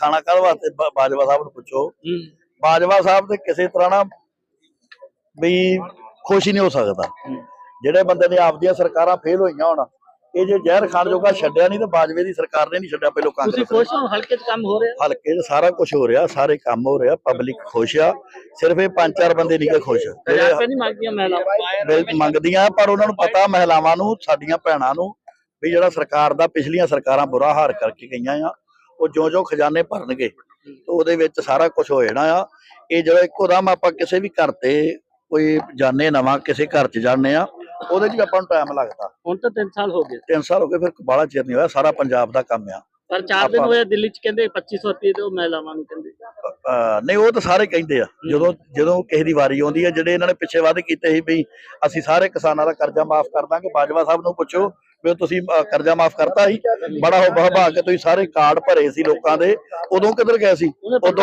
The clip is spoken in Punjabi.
ਖਾਣਾ ਕਾਹਦੇ ਵਾਸਤੇ? ਬਾਜਵਾ ਸਾਹਿਬ ਨੂੰ ਪੁੱਛੋ। ਬਾਜਵਾ ਸਾਹਿਬ ਤੇ ਕਿਸੇ ਤਰ੍ਹਾਂ ਨਾ ਵੀ ਖੁਸ਼ ਹੀ ਨਹੀਂ ਹੋ ਸਕਦਾ। ਜਿਹੜੇ ਬੰਦੇ ਨੇ ਆਪਦੀਆਂ ਸਰਕਾਰਾਂ ਫੇਲ ਹੋਈਆਂ ਹੁਣ ਇਹ ਜੇ ਜ਼ਹਿਰ ਖਾਣ ਜੋਗਾ ਛੱਡਿਆ ਨਹੀਂ ਤੇ ਬਾਜਵੇ ਦੀ ਸਰਕਾਰ ਨੇ ਨਹੀਂ ਛੱਡਿਆ ਪਹਿਲੋਂ ਤੁਸੀਂ ਕਾਂਗਰਸ ਖੁਸ਼ ਹੋ? ਹਲਕੇ 'ਚ ਕੰਮ ਹੋ ਰਿਹਾ? ਹਲਕੇ 'ਚ ਸਾਰਾ ਕੁਝ ਹੋ ਰਿਹਾ ਸਾਰੇ ਕੰਮ ਹੋ ਰਿਹਾ ਪਬਲਿਕ ਖੁਸ਼ ਆ। ਸਿਰਫ ਇਹ ਪੰਜ ਚਾਰ ਬੰਦੇ ਨਹੀਂ ਖੁਸ਼। ਜਿਹੜੇ ਨਹੀਂ ਮੰਗਦੀਆਂ ਪਰ ਉਹਨਾਂ ਨੂੰ ਪਤਾ ਮਹਿਲਾਵਾਂ ਨੂੰ ਸਾਡੀਆਂ ਭੈਣਾਂ ਨੂੰ ਵੀ ਜਿਹੜਾ ਸਰਕਾਰ ਦਾ ਪਿਛਲੀਆਂ ਸਰਕਾਰਾਂ ਬੁਰਾ ਹਾਲ ਕਰਕੇ ਗਈਆਂ ਆ। ਉਹ ਜੋ ਜੋ ਖਜ਼ਾਨੇ ਭਰਨਗੇ ਤੇ ਉਹਦੇ ਵਿੱਚ ਸਾਰਾ ਕੁਝ ਹੋ ਜਾਣਾ ਆ। ਇਹ ਜਦੋਂ ਇੱਕੋ ਦਮ ਆਪਾਂ ਕਿਸੇ ਵੀ ਘਰ ਤੇ ਕੋਈ ਜਾਣੇ ਨਵਾਂ ਕਿਸੇ ਘਰ 'ਚ ਜਾਣੇ ਆ ਉਹਦੇ 'ਚ ਆਪਾਂ ਨੂੰ ਟਾਈਮ ਲੱਗਦਾ। ਹੁਣ ਤਾਂ 3 ਸਾਲ ਹੋ ਗਏ। 3 ਸਾਲ ਹੋ ਗਏ ਫਿਰ ਬਾਹਲਾ ਚਿਰ ਨਹੀਂ ਹੋਇਆ ਸਾਰਾ ਪੰਜਾਬ ਦਾ ਕੰਮ ਆ। ਪਰ 4 ਦਿਨ ਹੋਏ ਦਿੱਲੀ 'ਚ ਕਹਿੰਦੇ 2500 ਰੁਪਏ ਦਿਓ ਮਹਿਲਾਵਾਂ ਨੂੰ ਕਹਿੰਦੇ। ਨਹੀਂ ਉਹ ਤਾਂ ਸਾਰੇ ਕਹਿੰਦੇ ਆ ਜਦੋਂ ਜਦੋਂ ਕਿਸੇ ਦੀ ਵਾਰੀ ਆਉਂਦੀ ਹੈ ਜਿਹੜੇ ਇਹਨਾਂ ਨੇ ਪਿੱਛੇ ਵਾਅਦੇ ਕੀਤੇ ਸੀ ਵੀ ਅਸੀਂ ਸਾਰੇ ਕਿਸਾਨਾਂ ਦਾ ਕਰਜ਼ਾ ਮਾਫ ਕਰ ਦਾਂਗੇ ਬਾਜਵਾ ਸਾਹਿਬ ਨੂੰ ਪੁੱਛੋ ਵੀ ਤੁਸੀਂ ਕਰਜ਼ਾ ਮਾਫ ਕਰਤਾ ਸੀ। ਬੜਾ ਹੋ ਬਹਾ ਕੇ ਤੁਸੀਂ ਸਾਰੇ ਕਾਰਡ ਭਰੇ ਸੀ ਲੋਕਾਂ ਦੇ। ਉਦੋਂ ਕਿੱਧਰ ਗਏ ਸੀ? ਉਦੋਂ